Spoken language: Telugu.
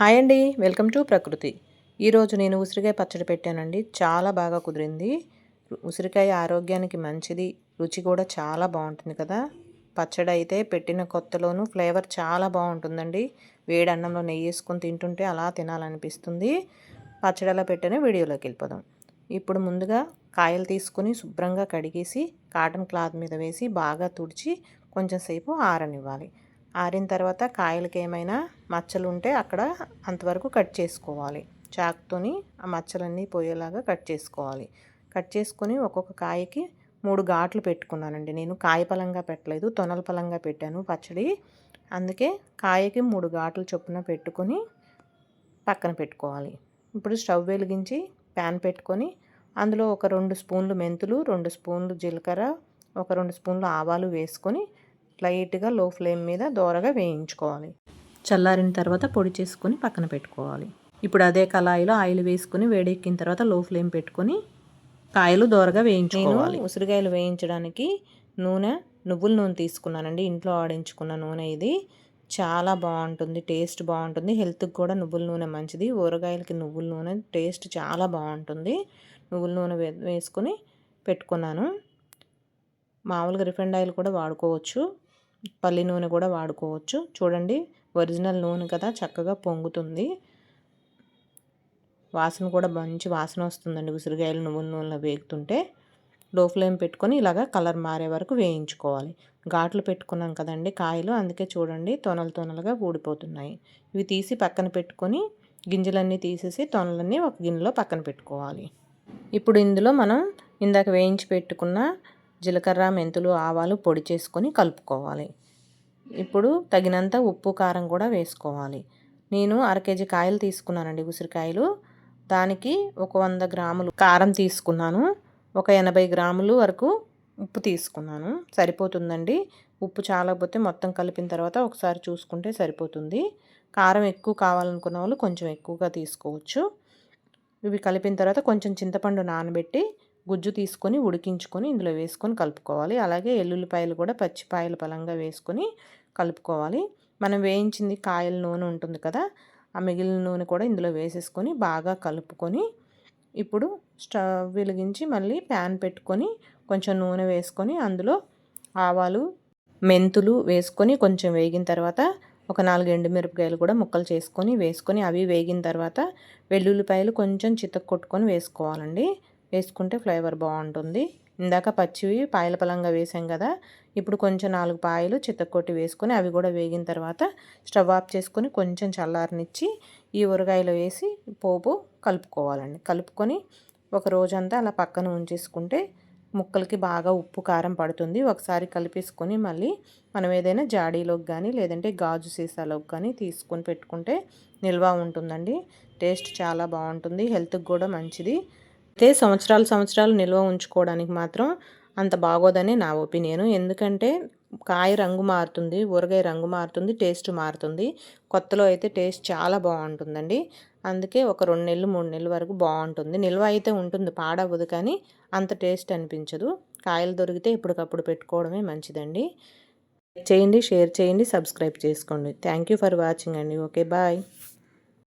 హాయ్ అండి. వెల్కమ్ టు ప్రకృతి. ఈరోజు నేను ఉసిరికాయ పచ్చడి పెట్టానండి. చాలా బాగా కుదిరింది. ఉసిరికాయ ఆరోగ్యానికి మంచిది. రుచి కూడా చాలా బాగుంటుంది కదా. పచ్చడి అయితే పెట్టిన కొత్తలోనూ ఫ్లేవర్ చాలా బాగుంటుందండి. వేడి అన్నంలో నెయ్యి వేసుకొని తింటుంటే అలా తినాలనిపిస్తుంది. పచ్చడి అలా పెట్టనే వీడియోలోకి వెళ్ళిపోదాం. ఇప్పుడు ముందుగా కాయలు తీసుకుని శుభ్రంగా కడిగేసి కాటన్ క్లాత్ మీద వేసి బాగా తుడిచి కొంచెం సేపు ఆరనివ్వాలి. ఆరిన తర్వాత కాయలకి ఏమైనా మచ్చలు ఉంటే అక్కడ అంతవరకు కట్ చేసుకోవాలి. చాక్తోని ఆ మచ్చలన్నీ పోయేలాగా కట్ చేసుకోవాలి. కట్ చేసుకొని ఒక్కొక్క కాయకి మూడు ఘాట్లు పెట్టుకున్నానండి. నేను కాయ పలంగా పెట్టలేదు తొనల పలంగా పెట్టాను పచ్చడి. అందుకే కాయకి మూడు ఘాట్లు చొప్పున పెట్టుకొని పక్కన పెట్టుకోవాలి. ఇప్పుడు స్టవ్ వెలిగించి ప్యాన్ పెట్టుకొని అందులో ఒక రెండు స్పూన్లు మెంతులు రెండు స్పూన్లు జీలకర్ర ఒక రెండు స్పూన్లు ఆవాలు వేసుకొని లైట్గా లో ఫ్లేమ్ మీద దోరగా వేయించుకోవాలి. చల్లారిన తర్వాత పొడి చేసుకొని పక్కన పెట్టుకోవాలి. ఇప్పుడు అదే కళాయిలో ఆయిల్ వేసుకుని వేడెక్కిన తర్వాత లో ఫ్లేమ్ పెట్టుకొని కాయలు దోరగా వేయించుకోవాలి. ఉసిరికాయలు వేయించడానికి నూనె నువ్వుల నూనె తీసుకున్నానండి. ఇంట్లో ఆడించుకున్న నూనె ఇది. చాలా బాగుంటుంది టేస్ట్ బాగుంటుంది. హెల్త్కి కూడా నువ్వుల నూనె మంచిది. ఊరగాయలకి నువ్వుల నూనె టేస్ట్ చాలా బాగుంటుంది. నువ్వుల నూనె వేసుకొని పెట్టుకున్నాను. మామూలుగా రిఫైండ్ ఆయిల్ కూడా వాడుకోవచ్చు. పల్లి నూనె కూడా వాడుకోవచ్చు. చూడండి ఒరిజినల్ నూనె కదా చక్కగా పొంగుతుంది. వాసన కూడా మంచి వాసన వస్తుందండి ఉసిరికాయలు నువ్వుల నూనెలో వేగుతుంటే. లో ఫ్లేమ్ పెట్టుకొని ఇలాగ కలర్ మారే వరకు వేయించుకోవాలి. ఘాట్లు పెట్టుకున్నాం కదండి కాయలు అందుకే చూడండి తొనలు తొనలుగా ఊడిపోతున్నాయి. ఇవి తీసి పక్కన పెట్టుకొని గింజలన్నీ తీసేసి తొనలన్నీ ఒక గిన్నెలో పక్కన పెట్టుకోవాలి. ఇప్పుడు ఇందులో మనం ఇందాక వేయించి పెట్టుకున్న జీలకర్ర మెంతులు ఆవాలు పొడి చేసుకొని కలుపుకోవాలి. ఇప్పుడు తగినంత ఉప్పు కారం కూడా వేసుకోవాలి. నేను అర కేజీ కాయలు తీసుకున్నానండి ఉసిరికాయలు. దానికి ఒక వంద గ్రాములు కారం తీసుకున్నాను. ఒక ఎనభై గ్రాములు వరకు ఉప్పు తీసుకున్నాను. సరిపోతుందండి. ఉప్పు చాలకపోతే మొత్తం కలిపిన తర్వాత ఒకసారి చూసుకుంటే సరిపోతుంది. కారం ఎక్కువ కావాలనుకున్న వాళ్ళు కొంచెం ఎక్కువగా తీసుకోవచ్చు. ఇవి కలిపిన తర్వాత కొంచెం చింతపండు నానబెట్టి గుజ్జు తీసుకొని ఉడికించుకొని ఇందులో వేసుకొని కలుపుకోవాలి. అలాగే ఎల్లుల్లిపాయలు కూడా పచ్చిపాయలు పలంగా వేసుకొని కలుపుకోవాలి. మనం వేయించింది కాయల నూనె ఉంటుంది కదా ఆ మిగిలిన నూనె కూడా ఇందులో వేసేసుకొని బాగా కలుపుకొని ఇప్పుడు స్టవ్ వెలిగించి మళ్ళీ ప్యాన్ పెట్టుకొని కొంచెం నూనె వేసుకొని అందులో ఆవాలు మెంతులు వేసుకొని కొంచెం వేగిన తర్వాత ఒక నాలుగు ఎండుమిరపకాయలు కూడా ముక్కలు చేసుకొని వేసుకొని అవి వేగిన తర్వాత వెల్లుల్లిపాయలు కొంచెం చితక్కొట్టుకొని వేసుకోవాలండి. వేసుకుంటే ఫ్లేవర్ బాగుంటుంది. ఇందాక పచ్చివి పాయల పలంగా వేసాం కదా ఇప్పుడు కొంచెం నాలుగు పాయలు చిత్తకొట్టి వేసుకొని అవి కూడా వేగిన తర్వాత స్టవ్ ఆఫ్ చేసుకొని కొంచెం చల్లారనిచ్చి ఈ ఊరగాయలు వేసి పోపు కలుపుకోవాలండి. కలుపుకొని ఒక రోజంతా అలా పక్కన ఉంచేసుకుంటే ముక్కలకి బాగా ఉప్పు కారం పడుతుంది. ఒకసారి కలిపేసుకొని మళ్ళీ మనం ఏదైనా జాడీలోకి కానీ లేదంటే గాజు సీసాలోకి కానీ తీసుకొని పెట్టుకుంటే నిల్వ ఉంటుందండి. టేస్ట్ చాలా బాగుంటుంది. హెల్త్కి కూడా మంచిది. అయితే సంవత్సరాలు సంవత్సరాలు నిల్వ ఉంచుకోవడానికి మాత్రం అంత బాగోదని నా ఒపీనియన్. ఎందుకంటే కాయ రంగు మారుతుంది ఊరగాయ రంగు మారుతుంది టేస్ట్ మారుతుంది. కొత్తలో అయితే టేస్ట్ చాలా బాగుంటుందండి. అందుకే ఒక రెండు నెలలు మూడు నెలల వరకు బాగుంటుంది. నిల్వ అయితే ఉంటుంది పాడవదు కానీ అంత టేస్ట్ అనిపించదు. కాయలు దొరికితే ఇప్పటికప్పుడు పెట్టుకోవడమే మంచిదండి. చేయండి షేర్ చేయండి సబ్స్క్రైబ్ చేసుకోండి. థ్యాంక్ యూ ఫర్ వాచింగ్ అండి. Okay bye.